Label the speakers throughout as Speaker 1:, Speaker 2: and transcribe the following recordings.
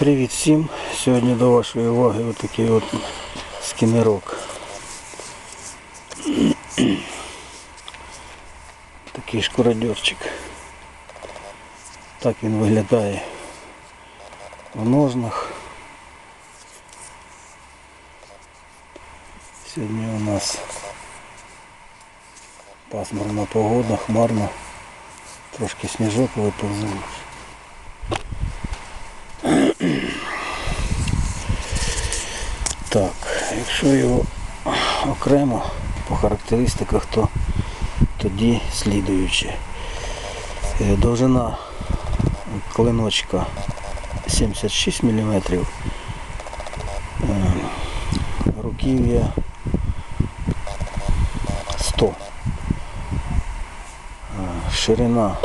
Speaker 1: Привіт всім! Сьогодні до вашої уваги отакий от скінерок. Такий шкуродерчик. Так він виглядає в ножнах. Сьогодні у нас пасмурна погода, хмарно, трошки сніжок виповзав. Так, якщо його окремо по характеристиках, то тоді слідуючи. Е, Довжина клиночка 76 мм, руків'я 100 Е, ширина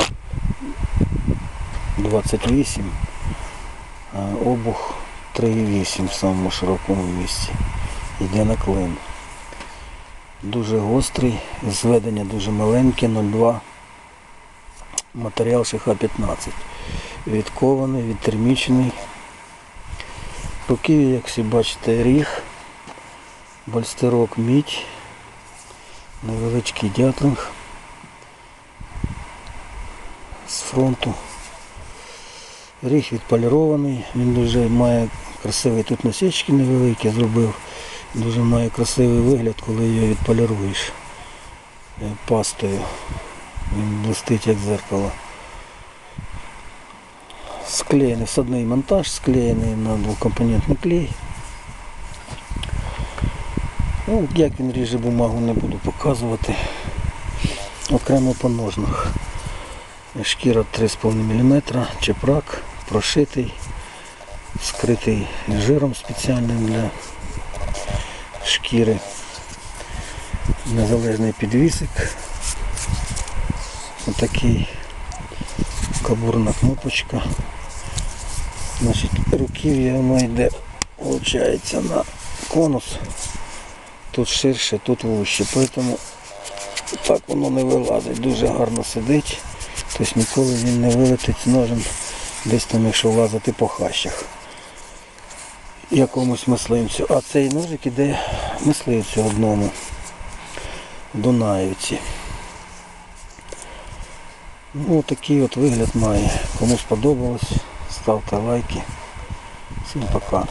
Speaker 1: 28 обух 3,8 в самому широкому місці. Йде на клин. Дуже гострий, зведення дуже маленьке, 0,2. Матеріал ШХ-15. Відкований, відтермічений. Руків'я, як всі бачите, ріг, бальстерок мідь, невеличкий дятлинг з фронту. Ріг відполірований, він дуже має красивий тут насічки невеликі зробив. Дуже має красивий вигляд, коли його відполіруєш е, пастою. Він блистить як зеркало. Склеєний всадний монтаж, склеєний на двокомпонентний клей. Ну, як він ріже бумагу, не буду показувати. Окремо по ножнах. Шкіра 3,5 мм, чепрак, прошитий, скритий жиром спеціальним для шкіри. Незалежний підвісик. Отакий кабурна кнопочка. Значить, руків'я воно йде, виходить, на конус. Тут ширше, тут вужче. Тому так воно не вилазить, дуже гарно сидить. Тобто ніколи він не вилетить з ножем десь там, якщо лазити по хащах якомусь мисливцю. А цей ножик іде мисливцю одному Дунаївці. Ну, такий от вигляд має. Кому сподобалось, ставте лайки. Всім пока.